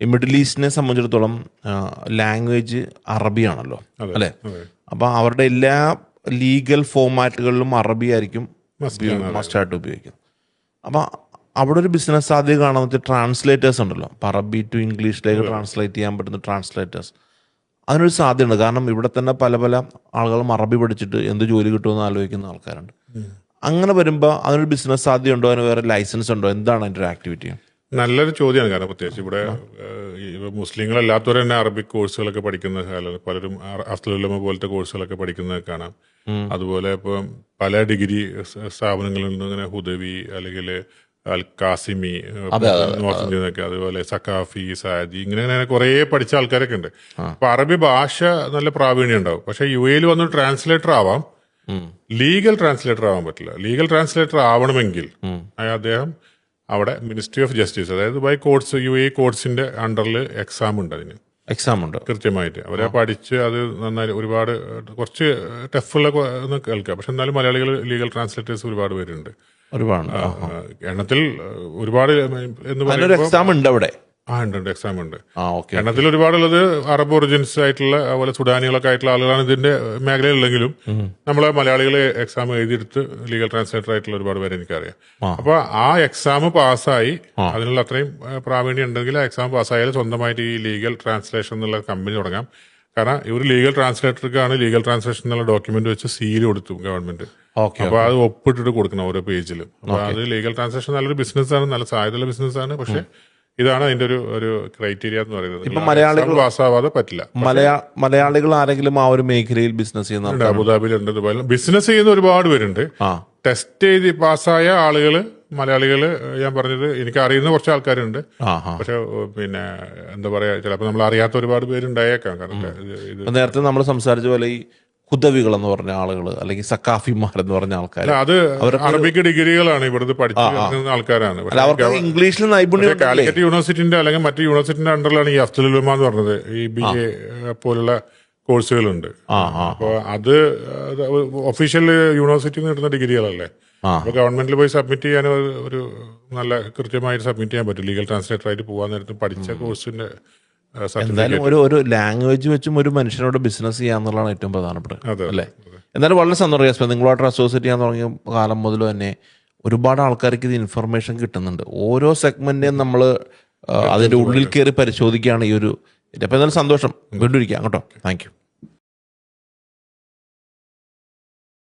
ഈ മിഡിൽ ഈസ്റ്റിനെ സംബന്ധിച്ചിടത്തോളം ലാംഗ്വേജ് അറബിയാണല്ലോ അല്ലേ. അപ്പോൾ അവരുടെ എല്ലാ ലീഗൽ ഫോമാറ്റുകളിലും അറബി ആയിരിക്കും. മസ്റ്റായിട്ട് ഉപയോഗിക്കുന്നത്. അപ്പോൾ അവിടെ ഒരു ബിസിനസ് സാധ്യത കാണാന്ന് വെച്ചാൽ ട്രാൻസ്ലേറ്റേഴ്സ് ഉണ്ടല്ലോ. അപ്പോൾ അറബി ടു ഇംഗ്ലീഷിലേക്ക് ട്രാൻസ്ലേറ്റ് ചെയ്യാൻ പറ്റുന്ന ട്രാൻസ്ലേറ്റേഴ്സ് അതിനൊരു സാധ്യതയുണ്ട്. കാരണം ഇവിടെ തന്നെ പല പല ആളുകളും അറബി പഠിച്ചിട്ട് എന്ത് ജോലി കിട്ടുമെന്ന് ആലോചിക്കുന്ന ആൾക്കാരുണ്ട്. അങ്ങനെ വരുമ്പോൾ അതിനൊരു ബിസിനസ് സാധ്യതയുണ്ടോ? അതിന് വേറെ ലൈസൻസ് ഉണ്ടോ? എന്താണ് അതിന്റെ ഒരു ആക്ടിവിറ്റി നല്ലൊരു ചോദ്യമാണ്. കാരണം പ്രത്യേകിച്ച് ഇവിടെ മുസ്ലിങ്ങളല്ലാത്തവർ തന്നെ അറബിക് കോഴ്സുകളൊക്കെ പഠിക്കുന്ന കാലം പലരും അഫ്ലുലമ പോലത്തെ കോഴ്സുകളൊക്കെ പഠിക്കുന്നത് കാണാം. അതുപോലെ ഇപ്പം പല ഡിഗ്രി സ്ഥാപനങ്ങളിൽ നിന്ന് ഇങ്ങനെ ഹുദവി അല്ലെങ്കിൽ അൽ കാസിമി നോർത്ത് ഇന്ത്യന്നൊക്കെ അതുപോലെ സക്കാഫി സാദി ഇങ്ങനെ ഇങ്ങനെ കുറേ പഠിച്ച ആൾക്കാരൊക്കെ ഉണ്ട്. അപ്പൊ അറബി ഭാഷ നല്ല പ്രാവീണ്യം ഉണ്ടാവും. പക്ഷെ യു എയിൽ വന്ന് ട്രാൻസ്ലേറ്റർ ആവാം. ലീഗൽ ട്രാൻസ്ലേറ്റർ ആവാൻ പറ്റില്ല. ലീഗൽ ട്രാൻസ്ലേറ്റർ ആവണമെങ്കിൽ അദ്ദേഹം അവിടെ മിനിസ്ട്രി ഓഫ് ജസ്റ്റിസ് അതായത് ബൈ കോർട്സ് യു എ കോർട്സിന്റെ അണ്ടറിൽ എക്സാം ഉണ്ട് അതിന്. എക്സാം ഉണ്ട്. കൃത്യമായിട്ട്. അവരെ പഠിച്ച് അത് നന്നായി ഒരുപാട് കുറച്ച് ടഫുള്ള കേൾക്കുക കേൾക്കാം. പക്ഷെ എന്നാലും മലയാളികൾ ലീഗൽ ട്രാൻസ്ലേറ്റേഴ്സ് ഒരുപാട് പേരുണ്ട്. ഒരുപാട് എണ്ണത്തിൽ ഒരുപാട് എന്ന് പറയുന്നത് പറയുമ്പോൾ എക്സാം ഉണ്ട് അവിടെ. ആ ഉണ്ട് ഉണ്ട്. എക്സാം ഉണ്ട്. ആ ഓക്കെ എണ്ണത്തിൽ ഒരുപാടുള്ളത് അറബ് ഒറിജിൻസ് ആയിട്ടുള്ള അതുപോലെ സുഡാനികളൊക്കെ ആയിട്ടുള്ള ആളുകളാണ് ഇതിന്റെ മേഖലയിലുള്ളെങ്കിലും നമ്മളെ മലയാളികളെ എക്സാം എഴുതിയെടുത്ത് ലീഗൽ ട്രാൻസ്ലേറ്റർ ആയിട്ടുള്ള ഒരുപാട് പേര് എനിക്കറിയാം. അപ്പൊ ആ എക്സാം പാസ്സായി അതിനുള്ള അത്രയും പ്രാവീണ്യം ഉണ്ടെങ്കിൽ ആ എക്സാം പാസ്സായാൽ സ്വന്തമായിട്ട് ഈ ലീഗൽ ട്രാൻസ്ലേഷൻ എന്നുള്ള കമ്പനി തുടങ്ങാം. കാരണം ഇവർ ലീഗൽ ട്രാൻസ്ലേറ്റർക്കാണ് ലീഗൽ ട്രാൻസ്ലേഷൻ എന്നുള്ള ഡോക്യുമെന്റ് വെച്ച് സീൽ കൊടുത്തു ഗവൺമെന്റ് ഓക്കെ അപ്പൊ അത് ഒപ്പിട്ടിട്ട് കൊടുക്കണം ഓരോ പേജിലും അപ്പൊ അത് ലീഗൽ ട്രാൻസ്ലേഷൻ നല്ലൊരു ബിസിനസ് ആണ് നല്ല സാധ്യതയുള്ള ബിസിനസ് ആണ്. പക്ഷെ ഇതാണ് അതിന്റെ ഒരു ഒരു ക്രൈറ്റീരിയ എന്ന് പറയുന്നത്. ഇപ്പൊ മലയാളികൾ- പാസ്സാവാതെ പറ്റില്ല. മലയാ മലയാളികൾ ആരെങ്കിലും ആ ഒരു മേഖലയിൽ ബിസിനസ് ചെയ്യുന്ന ഉണ്ട്, അബുദാബിയിലുണ്ട് ദുബായിൽ ബിസിനസ് ചെയ്യുന്ന ഒരുപാട് പേരുണ്ട്. ടെസ്റ്റ് ചെയ്ത് പാസ്സായ ആളുകൾ മലയാളികൾ ഞാൻ പറഞ്ഞത് എനിക്ക് അറിയുന്ന കുറച്ച് ആൾക്കാരുണ്ട്. പക്ഷെ പിന്നെ എന്താ പറയാ ചിലപ്പോൾ നമ്മൾ അറിയാത്ത ഒരുപാട് പേരുണ്ടായേക്കാം. കാരണം നേരത്തെ നമ്മൾ സംസാരിച്ച പോലെ ഈ ഹുദവികൾ എന്ന് പറഞ്ഞ ആളുകൾ അല്ലെങ്കിൽ സക്കാഫിമാർ എന്ന് പറഞ്ഞ ആൾക്കാർ അത് അറബിക് ഡിഗ്രികളാണ് ഇവിടുന്ന് പഠിച്ചു ഇറങ്ങുന്ന ആൾക്കാരാണ്. അവർക്ക് ഇംഗ്ലീഷിൽ നൈപുണ്യം കാലിക്കറ്റ് യൂണിവേഴ്സിറ്റിന്റെ അല്ലെങ്കിൽ മറ്റു യൂണിവേഴ്സിറ്റിന്റെ അണ്ടറിലാണ് ഈ അഫ്തുലുമ എന്ന് പറഞ്ഞത്. ഈ ബി എ പോലുള്ള കോഴ്സുകളുണ്ട്. അപ്പോൾ അത് ഒഫീഷ്യൽ യൂണിവേഴ്സിറ്റിയിൽ നിന്ന് കിട്ടുന്ന ഡിഗ്രികളല്ലേ? ഗവൺമെന്റിൽ പോയി സബ്മിറ്റ് ചെയ്യാൻ ഒരു- നല്ല കൃത്യമായിട്ട് സബ്മിറ്റ് ചെയ്യാൻ പറ്റും. ലീഗൽ ട്രാൻസ്ലേറ്റർ ആയിട്ട് പോകാൻ നേരത്ത് പഠിച്ച കോഴ്സിന്റെ എന്തായാലും ഒരു ഒരു ലാംഗ്വേജ് വെച്ചും ഒരു മനുഷ്യനോട് ബിസിനസ് ചെയ്യുക എന്നുള്ളതാണ് ഏറ്റവും പ്രധാനപ്പെട്ടത് അല്ലേ? എന്തായാലും വളരെ സന്തോഷം നിങ്ങളോട്ട് അസോസിയേറ്റ് ചെയ്യാൻ തുടങ്ങിയ കാലം മുതൽ തന്നെ ഒരുപാട് ആൾക്കാർക്ക് ഇത് ഇൻഫർമേഷൻ കിട്ടുന്നുണ്ട്. ഓരോ സെഗ്മെന്റിനെയും നമ്മൾ അതിന്റെ ഉള്ളിൽ കയറി പരിശോധിക്കുകയാണ് ഈ ഒരു അപ്പം എന്തായാലും സന്തോഷം. വീണ്ടും ഇരിക്കാം കേട്ടോ. Thank you